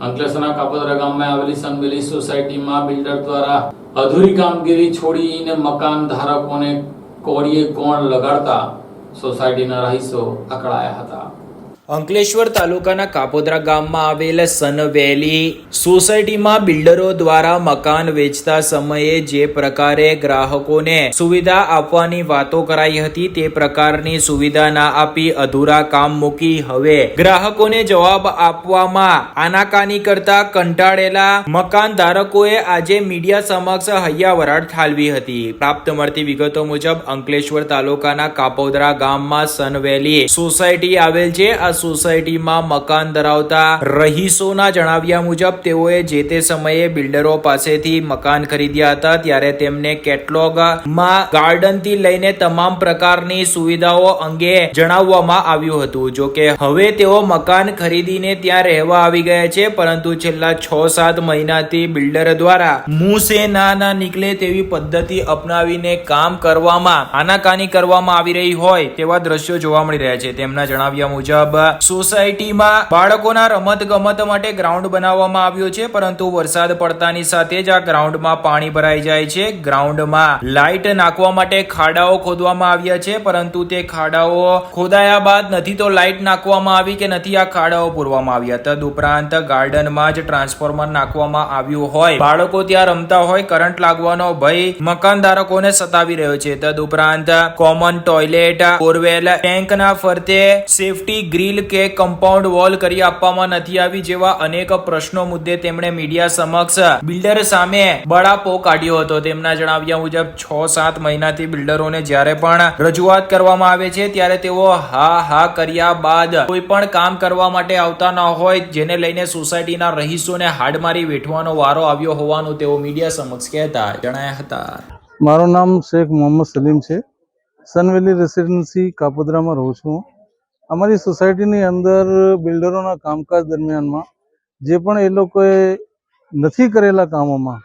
અંકલેશ્વરના કાપોદરા ગામમાં આવેલી સનબેલી સોસાયટીમાં બિલ્ડર દ્વારા અધૂરી કામગીરી છોડીને મકાન ધારકોને કોળીએ કોણ લગાડતા સોસાયટીના રહીશો અકળાયા હતા. અંકલેશ્વર તાલુકાના કાપોદરા ગામમાં આવેલ સનવેલી સોસાયટીમાં બિલ્ડરો દ્વારા મકાન વેચતા સમયે જે પ્રકારે ગ્રાહકોને સુવિધા આપવાની વાતો કરાઈ હતી તે પ્રકારની સુવિધા ના આપી અધૂરા કામ મૂકી હવે ગ્રાહકોને જવાબ આપવામાં આનાકાની કરતા કંટાળેલા મકાન ધારકોએ આજે મીડિયા સમક્ષ હૈયાવરાટ ઠાલવી હતી. પ્રાપ્ત મળતી વિગતો મુજબ અંકલેશ્વર તાલુકાના કાપોદરા ગામમાં સનવેલી સોસાયટી આવેલ છે. આ સોસાયટીમાં મકાન ધરાવતા રહીશોના જણાવ્યા મુજબ તેઓએ જે તે સમયે બિલ્ડરો પાસેથી મકાન ખરીદ્યા હતા ત્યારે તેમને કેટલોગમાં ગાર્ડનથી લઈને તમામ પ્રકારની સુવિધાઓ અંગે જણાવવામાં આવ્યું હતું. જો કે હવે તેઓ મકાન ખરીદીને ત્યાં રહેવા આવી ગયા છે, પરંતુ છેલ્લા છ સાત મહિનાથી બિલ્ડર દ્વારા મુંહ સે ના ના નીકળે તેવી પદ્ધતિ અપનાવીને કામ કરવામાં, આનાકાની કરવામાં આવી રહી હોય તેવા દ્રશ્યો જોવા મળી રહ્યા છે. તેમના જણાવ્યા મુજબ સોસાયટીમાં બાળકોના રમત ગમત માટે ગ્રાઉન્ડ બનાવવામાં આવ્યો છે, પરંતુ વરસાદ પડતાની સાથે જ આ ગ્રાઉન્ડમાં પાણી ભરાઈ જાય છે. ગ્રાઉન્ડમાં લાઇટ નાખવા માટે ખાડાઓ ખોદવામાં આવ્યા છે, પરંતુ તે ખાડાઓ ખોદાયા બાદ નથી તો લાઇટ નાખવામાં આવી કે નથી આ ખાડાઓ પૂરવામાં આવ્યા. તદુપરાંત ગાર્ડનમાં જ ટ્રાન્સફોર્મર નાખવામાં આવ્યું હોય. બાળકો ત્યાં રમતા હોય, કરંટ લાગવાનો ભય મકાન ધારકોને સતાવી રહ્યો છે. તદુપરાંત કોમન ટોયલેટ, બોરવેલ, ટેન્કના ફરતે સેફટી ગ્રીલ કે કમ્પાઉન્ડ વોલ કરી આપવામાં નથી આવી જેવા અનેક પ્રશ્નો મુદ્દે તેમણે મીડિયા સમક્ષ બિલ્ડર સામે બળાપો કાઢ્યો હતો. તેમના જણાવ્યા મુજબ છ સાત મહિનાથી બિલ્ડરોને જ્યારે પણ રજૂઆત કરવામાં આવે છે, ત્યારે તેઓ હા હા કર્યા બાદ કોઈ પણ કામ કરવા માટે આવતા ન હોય, જેને લઈને સોસાયટીના રહીશોને હાડમારી વેઠવાનો વારો આવ્યો હોવાનું તેઓ મીડિયા સમક્ષ કહેતા જણાયા હતા. મારું નામ શેખ મોહમ્મદ સલીમ છે. સનવેલી રેસિડેન્સી કાપોદ્રામાં રહું છું. અમારી સોસાયટીની અંદર બિલ્ડરોના કામકાજ દરમિયાનમાં જે પણ એ લોકોએ નથી કરેલા કામોમાં,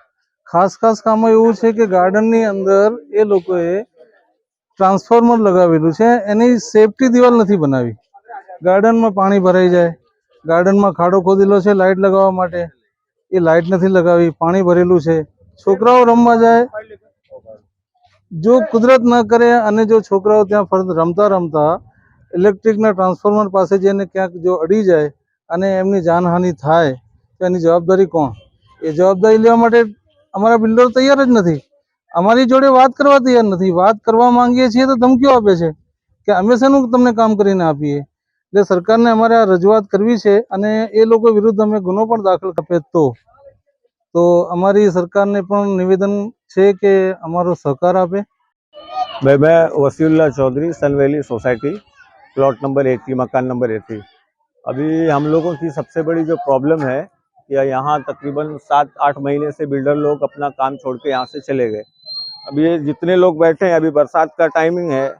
ખાસ ખાસ કામો એવું છે કે ગાર્ડનની અંદર એ લોકોએ ટ્રાન્સફોર્મર લગાવેલું છે, એની સેફટી દિવાલ નથી બનાવી. ગાર્ડનમાં પાણી ભરાઈ જાય, ગાર્ડનમાં ખાડો ખોદેલો છે લાઇટ લગાવવા માટે, એ લાઇટ નથી લગાવી, પાણી ભરેલું છે. છોકરાઓ રમવા જાય, જો કુદરત ન કરે અને જો છોકરાઓ ત્યાં ફરત રમતા રમતા ઇલેક્ટ્રિકના ટ્રાન્સફોર્મર પાસે જઈને ક્યાંક જો અડી જાય અને એમની જાનહાનિ થાય, તો એની જવાબદારી કોણ? એ જવાબદારી લેવા માટે અમારા બિલ્ડર તૈયાર જ નથી. અમારી જોડે વાત કરવા તૈયાર નથી. વાત કરવા માંગીએ છીએ તો ધમકીઓ આપે છે કે અમે શેનું તમને કામ કરીને આપીએ? એટલે સરકારને અમારે આ રજૂઆત કરવી છે અને એ લોકો વિરુદ્ધ અમે ગુનો પણ દાખલ કપે તો. તો અમારી સરકારને પણ નિવેદન છે કે અમારો સહકાર આપે. મેં Wasiullah Chaudhary, Sun Valley society plot number eighty मकान नंबर एट्टी अभी हम लोगों की सबसे बड़ी जो प्रॉब्लम है कि यहाँ तकरीबन सात, आठ महीने से बिल्डर लोग अपना काम छोड़ के यहाँ से चले गए। अभी ये जितने लोग बैठे हैं, अभी बरसात का टाइमिंग है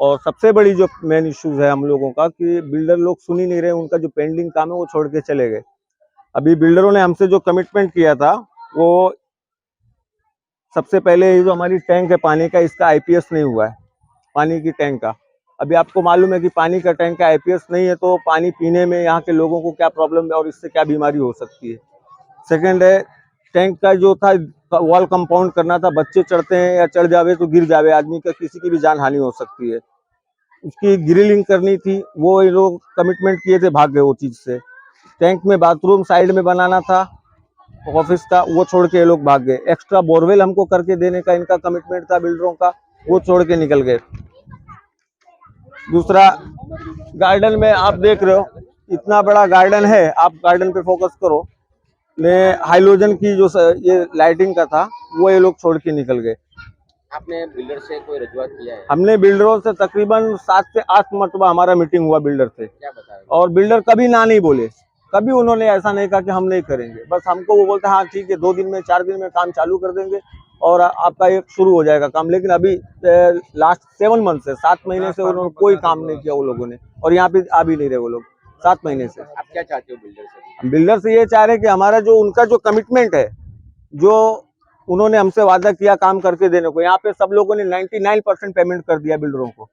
और सबसे बड़ी जो मेन इश्यूज़ है हम लोगों का कि बिल्डर लोग सुन ही नहीं रहे, उनका जो पेंडिंग काम है वो छोड़ के चले गए। अभी बिल्डरों ने हमसे जो कमिटमेंट किया था, वो सबसे पहले ये जो हमारी टैंक है, पानी का, इसका आईपीएस नहीं हुआ है, पानी की टैंक का। अभी आपको मालूम है कि पानी का टैंक का आईपीएस नहीं है तो पानी पीने में यहाँ के लोगों को क्या प्रॉब्लम है और इससे क्या बीमारी हो सकती है? सेकंड है, टैंक का जो था वॉल कंपाउंड करना था, बच्चे चढ़ते हैं या चढ़ जावे तो गिर जावे, आदमी का किसी की भी जान हानि हो सकती है। उसकी ग्रिलिंग करनी थी, वो ये लोग कमिटमेंट किए थे भाग गए वो चीज़ से। टैंक में बाथरूम साइड में बनाना था ऑफ़िस का, वो छोड़ के ये लोग भाग गए। एक्स्ट्रा बोरवेल हमको करके देने का, इनका कमिटमेंट था बिल्डरों का, वो छोड़ के निकल गए। दूसरा गार्डन में आप देख रहे हो इतना बड़ा गार्डन है आप गार्डन पे फोकस करो। ने हाइलोजन की जो ये लाइटिंग का था वो ये लोग छोड़ के निकल गए। आपने बिल्डर से कोई रजूआत किया है? हमने बिल्डरों से तकरीबन सात से आठ मरतबा हमारा मीटिंग हुआ बिल्डर से। क्या बता और बिल्डर कभी ना नहीं बोले। कभी उन्होंने ऐसा नहीं कहा कि हम नहीं करेंगे। बस हमको वो बोलते हैं हाँ ठीक है दो दिन में चार दिन में काम चालू कर देंगे। और आपका एक शुरू हो जाएगा काम। लेकिन अभी लास्ट सेवन मंथ से सात महीने से उन्होंने कोई काम नहीं किया वो लोगों ने। और यहाँ पे आ भी नहीं रहे वो लोग सात महीने से। आप क्या चाहते हो बिल्डर से? हम बिल्डर से ये चाह रहे हैं कि हमारा जो उनका जो कमिटमेंट है जो उन्होंने हमसे वादा किया काम करके देने को यहाँ पे सब लोगों ने 99 परसेंट पेमेंट कर दिया बिल्डरों को।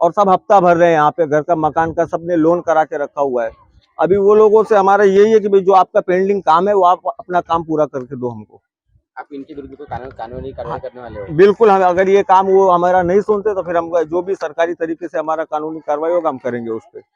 और सब हफ़्ता भर रहे हैं यहाँ पे घर का मकान का सबने लोन करा के रखा हुआ है। अभी वो लोगों से हमारा यही है कि भाई जो आपका पेंडिंग काम है वो आप अपना काम पूरा करके दो हमको। आप इनके विरुद्ध कोई कानून कानूनी कार्रवाई करने वाले हो बिल्कुल हम अगर ये काम वो हमारा नहीं सुनते तो फिर हम जो भी सरकारी तरीके से हमारा कानूनी कार्रवाई होगा हम करेंगे उस पर